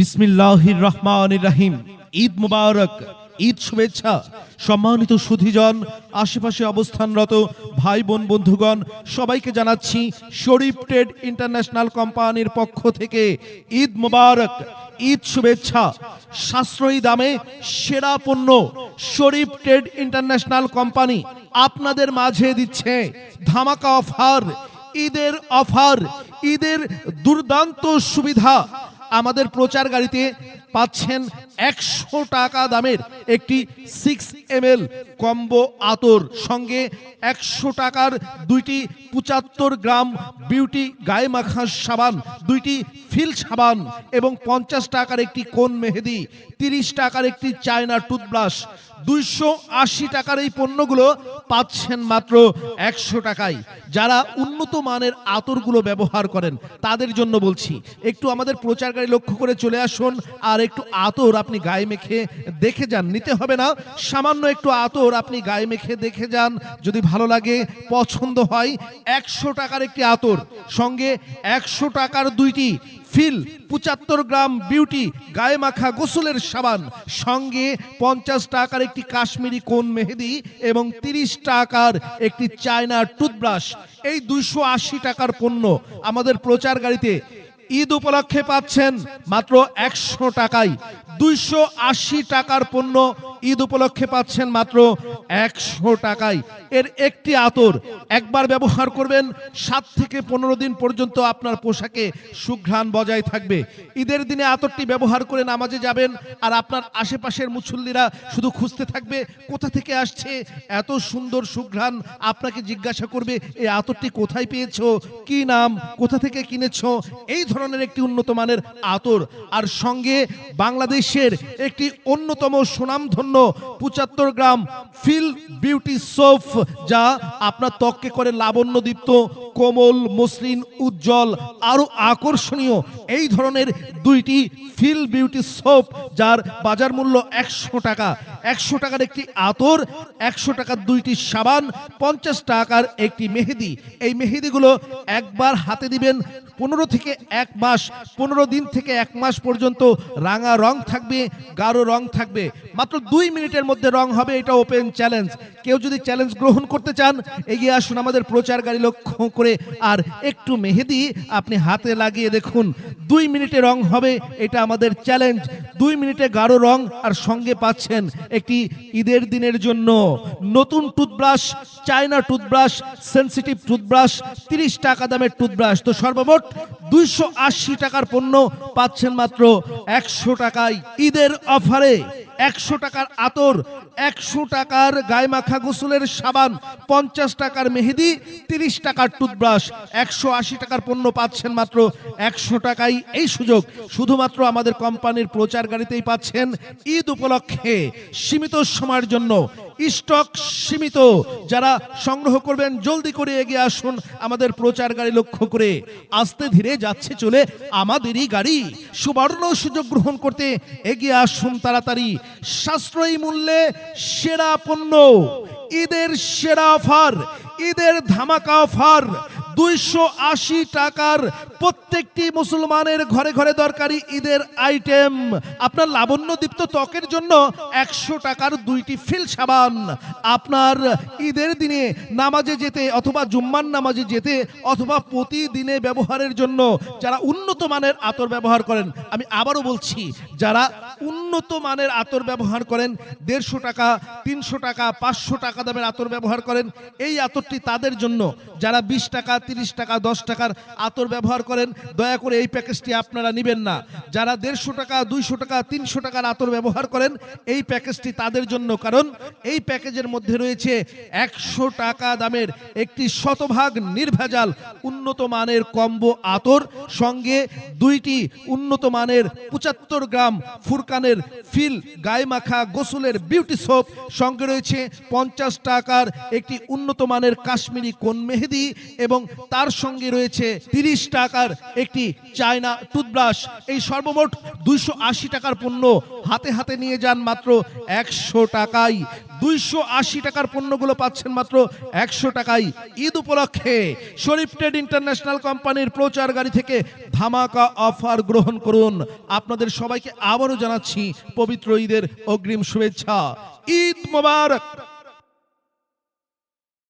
বিসমিল্লাহির রহমান রাহিম। ঈদ মুবারক, ঈদ শুভেচ্ছা। সম্মানিত সুধীজন, আশেপাশে অবস্থানরত ভাই বোন বন্ধুগণ, সবাইকে জানাচ্ছি শরীফ ট্রেড ইন্টারন্যাশনাল কোম্পানির পক্ষ থেকে ঈদ মুবারক, ঈদ শুভেচ্ছা। সাশ্রয়ী দামে সেরা পণ্য শরীফ ট্রেড ইন্টারন্যাশনাল কোম্পানি আপনাদের মাঝে দিচ্ছে ধামাকা অফার। ঈদের অফার, ঈদের দুর্দান্ত সুবিধা। আমাদের প্রচার গাড়িতে পাচ্ছেন একশো টাকা দামের একটি সিক্স এম এল কম্বো আতর, সঙ্গে একশো টাকার দুইটি পঁচাত্তর গ্রাম বিউটি গায়ে মাখা সাবান, দুইটি ফিল সাবান এবং পঞ্চাশ টাকার একটি কোন মেহেদি, তিরিশ টাকার একটি চায়না টুথব্রাশ দুইশো আশি টাকার এই পণ্যগুলো পাচ্ছেন মাত্র একশো টাকায়। যারা উন্নত মানের আতরগুলো ব্যবহার করেন, তাদের জন্য বলছি, একটু আমাদের প্রচারকারী লক্ষ্য করে চলে আসুন, আর একটু আতর আপনি গায়ে মেখে দেখে যান, নিতে হবে না। সামান্য একটু আতর আপনি গায়ে মেখে দেখে যান, যদি ভালো লাগে, পছন্দ হয়, একশো টাকার একটি আতর। সঙ্গে একশো টাকার দুইটি ফিল, পঁচাত্তর গ্রাম বিউটি, গায়ে মাখা গোসলের সাবান, সঙ্গে পঞ্চাশ টাকার একটি কাশ্মীরি কোন মেহেদি এবং তিরিশ টাকার একটি চায়না টুথব্রাশ। এই দুইশো আশি টাকার পণ্য আমাদের প্রচার গাড়িতে ঈদ উপলক্ষে পাচ্ছেন মাত্র একশো টাকায়। দুইশো আশি টাকার পণ্য ঈদ উপলক্ষে পাচ্ছেন মাত্র একশো টাকায়। এর একটি আতর, একবার ব্যবহার করবেন, সাত থেকে পনেরো দিন পর্যন্ত আপনার পোশাকে সুঘ্রাণ বজায় থাকবে। ঈদের দিনে আতরটি ব্যবহার করে নামাজে যাবেন, আর আপনার আশেপাশের মুসল্লিরা শুধু খুঁজতে থাকবে, কোথা থেকে আসছে, এত সুন্দর সুঘ্রাণ আপনাকে জিজ্ঞাসা করবে এই আতরটি কোথায় পেয়েছ? কি নাম? কোথা থেকে কিনেছ? এই ধরনের একটি উন্নত মানের আতর। আর সঙ্গে বাংলাদেশের একটি অন্যতম সুনামধন্য পঁচাত্তর গ্রাম ফিল বিউটি সোফ যা আপনার ত্বককে করে লাবণ্য লাবণ্যদীপ্ত কোমল, মসৃণ, উজ্জ্বল, আরও আকর্ষণীয় এই ধরনের দুইটি ফিল বিউটি সোপ যার বাজার মূল্য একশো টাকা। একশো টাকার একটি আতর, একশো টাকার দুইটি সাবান, পঞ্চাশ টাকার একটি মেহেদি। এই মেহেদিগুলো একবার হাতে দিবেন, পনেরো থেকে এক মাস, পনেরো দিন থেকে এক মাস পর্যন্ত রাঙা রং থাকবে, গাঢ় রং থাকবে। মাত্র দুই মিনিটের মধ্যে রং হবে, এটা ওপেন চ্যালেঞ্জ কেউ যদি চ্যালেঞ্জ গ্রহণ করতে চান, এগিয়ে আসুন আমাদের প্রচার গাড়ি লক্ষ্য করে, আর একটু মেহেদি আপনি হাতে লাগিয়ে দেখুন। দুই মিনিটে রং হবে, এটা আমাদের চ্যালেঞ্জ দুই মিনিটে গাঢ় রং আর সঙ্গে পাচ্ছেন একটি ঈদের দিনের জন্য। নতুন toothbrush China toothbrush sensitive toothbrush তিরিশ টাকা দামের টুথব্রাশ তো সর্বমোট দুইশো আশি টাকার পণ্য পাচ্ছেন মাত্র একশো টাকায় ঈদের অফারে। একশো টাকার আতর, একশো টাকার গায়ে মাখা গোসলের সাবান, পঞ্চাশ টাকার মেহেদি, তিরিশ টাকার টুথব্রাশ, একশো আশি টাকার পণ্য পাচ্ছেন মাত্র একশো টাকাই এই সুযোগ। শুধুমাত্র আমাদের কোম্পানির প্রচার গাড়িতেই পাচ্ছেন ঈদ উপলক্ষে সীমিত সময়ের জন্য স্টক সীমিত। যারা সংগ্রহ করবেন, জলদি করে এগিয়ে আসুন আমাদের প্রচার গাড়ি লক্ষ্য করে। আস্তে ধীরে যাচ্ছে চলে আমাদেরই গাড়ি। সুবর্ণ সুযোগ গ্রহণ করতে এগিয়ে আসুন তাড়াতাড়ি। সাশ্রয়ী মূল্যে সেরা পণ্য। ঈদের সেরা অফার, ঈদের ধামাকা অফার দুইশো আশি টাকার প্রত্যেকটি মুসলমানের ঘরে ঘরে দরকারি ঈদের আইটেম। আপনার লাবণ্যদীপ্ত ত্বকের জন্য একশো টাকার দুইটি ফিল সাবান। আপনার ঈদের দিনে নামাজে যেতে অথবা জুম্মার নামাজে যেতে অথবা প্রতিদিনে ব্যবহারের জন্য যারা উন্নত মানের আতর ব্যবহার করেন, আমি আবারও বলছি, যারা উন্নত মানের আতর ব্যবহার করেন, দেড়শো টাকা, তিনশো টাকা, পাঁচশো টাকা দামের আতর ব্যবহার করেন। এই আতরটি তাদের জন্য, যারা বিশ টাকা, তিরিশ টাকা, দশ টাকার আতর ব্যবহার করেন, দয়া করে এই প্যাকেজটি আপনারা নেবেন না। যারা দেড়শো টাকা, দুইশো টাকা, তিনশো টাকার আতর ব্যবহার করেন, এই প্যাকেজটি তাদের জন্য, কারণ এই প্যাকেজের মধ্যে রয়েছে একশো টাকা দামের একটি শতভাগ নির্ভেজাল উন্নত মানের কম্বো আতর, সঙ্গে দুইটি উন্নত মানের পঁচাত্তর গ্রাম ফুরকানের ফিল গায়ে মাখা গোসলের বিউটি সোপ, সঙ্গে রয়েছে পঞ্চাশ টাকার একটি উন্নত মানের কাশ্মীরি কোন মেহেদি এবং তার সঙ্গে রয়েছে তিরিশ টাকার একটি চায়না টুথব্রাশ। এই সর্বমোট দুইশো আশি টাকার পণ্য হাতে হাতে নিয়ে যান মাত্র একশো টাকাই। দুইশো আশি টাকার পণ্যগুলো পাচ্ছেন মাত্র একশো টাকায় ঈদ উপলক্ষে শরীফ ট্রেড ইন্টারন্যাশনাল কোম্পানির প্রচার গাড়ি থেকে ধামাকা অফার গ্রহণ করুন। আপনাদের সবাইকে আবারও জানাচ্ছি পবিত্র ঈদের অগ্রিম শুভেচ্ছা। ঈদ মোবারক।